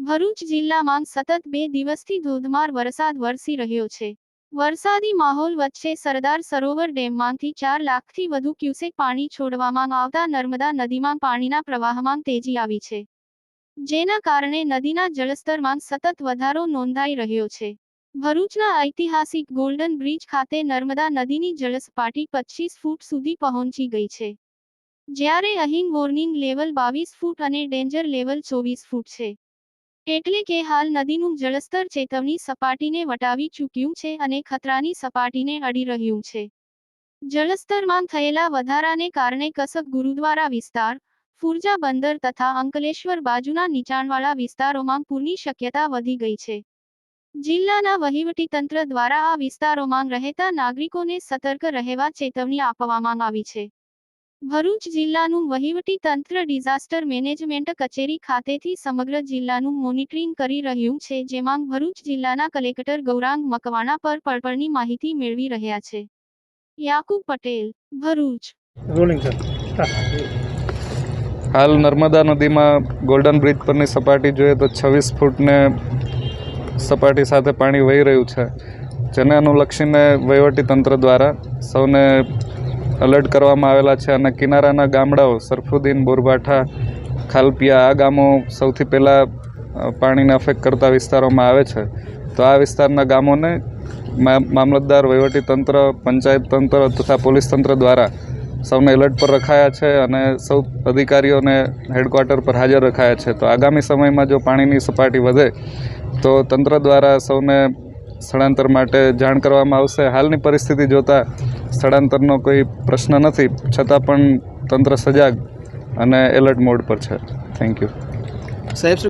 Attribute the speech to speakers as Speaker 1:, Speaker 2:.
Speaker 1: ભરૂચ જિલ્લામાં સતત બે દિવસથી ધોધમાર વરસાદ વરસી રહ્યો છે. વરસાદી માહોલ વચ્ચે સરદાર સરોવર ડેમમાંથી ચાર લાખથી વધુ ક્યુસેક પાણી છોડવામાં આવતા નર્મદા નદીમાં પાણીના પ્રવાહમાં તેજી આવી છે. જેના કારણે નદીના જળસ્તરમાં સતત વધારો નોંધાઈ રહ્યો છે. ભરૂચના ઐતિહાસિક ગોલ્ડન બ્રિજ ખાતે નર્મદા નદીની જળસપાટી પચીસ ફૂટ સુધી પહોંચી ગઈ છે. જ્યારે અહીં વોર્નિંગ લેવલ બાવીસ ફૂટ અને ડેન્જર લેવલ ચોવીસ ફૂટ છે. એટલે કે હાલ નદીનું જળસ્તર ચેતવણી સપાટીને વટાવી ચૂક્યું છે અને ખતરાની સપાટીને અડી રહ્યું છે. જળસ્તરમાં થયેલા વધારાને કારણે કસક ગુરુદ્વારા વિસ્તાર, ફુરજા બંદર તથા અંકલેશ્વર બાજુના નીચાણવાળા વિસ્તારોમાં પૂરની શક્યતા વધી ગઈ છે. જિલ્લાના વહીવટીતંત્ર દ્વારા આ વિસ્તારોમાં રહેતા નાગરિકોને સતર્ક રહેવા ચેતવણી આપવામાં આવી છે. ભરૂચ જિલ્લાનું વહીવટી તંત્ર ડિઝાસ્ટર મેનેજમેન્ટ કચેરી ખાતેથી સમગ્ર જિલ્લાનું મોનિટરિંગ કરી રહ્યું છે જેમાં ભરૂચ જિલ્લાના કલેક્ટર ગૌરાંગ મકવાણા પર પળપળની માહિતી મેળવી રહ્યા છે. યાકુબ પટેલ ભરૂચ.
Speaker 2: હાલ નર્મદા નદીમાં ગોલ્ડન બ્રિજ પરની સપાટી જોઈએ તો છવ્વીસ ફૂટને સપાટી સાથે પાણી વહી રહ્યું છે. જેને અનુલક્ષીને વહીવટી તંત્ર દ્વારા સૌને અલર્ટ કરવામાં આવેલા છે. અને કિનારાના ગામડાઓ, સરફુદ્દીન, બોરભાઠા, ખાલપિયા, આ ગામો સૌથી પહેલાં પાણીને અફેક્ટ કરતા વિસ્તારોમાં આવે છે. તો આ વિસ્તારના ગામોને મામલતદાર, વહીવટી તંત્ર, પંચાયત તંત્ર તથા પોલીસ તંત્ર દ્વારા સૌને એલર્ટ પર રખાયા છે અને સૌ અધિકારીઓને હેડક્વાર્ટર પર હાજર રખાયા છે. તો આગામી સમયમાં જો પાણીની સપાટી વધે, તો તંત્ર દ્વારા સૌને સ્થળાંતર માટે જાણ કરવામાં આવશે. હાલની પરિસ્થિતિ જોતાં સ્થળાંતરનો કોઈ પ્રશ્ન નથી, છતાં પણ તંત્ર સજાગ અને એલર્ટ મોડ પર છે. થેન્ક યુ
Speaker 3: સાહેબ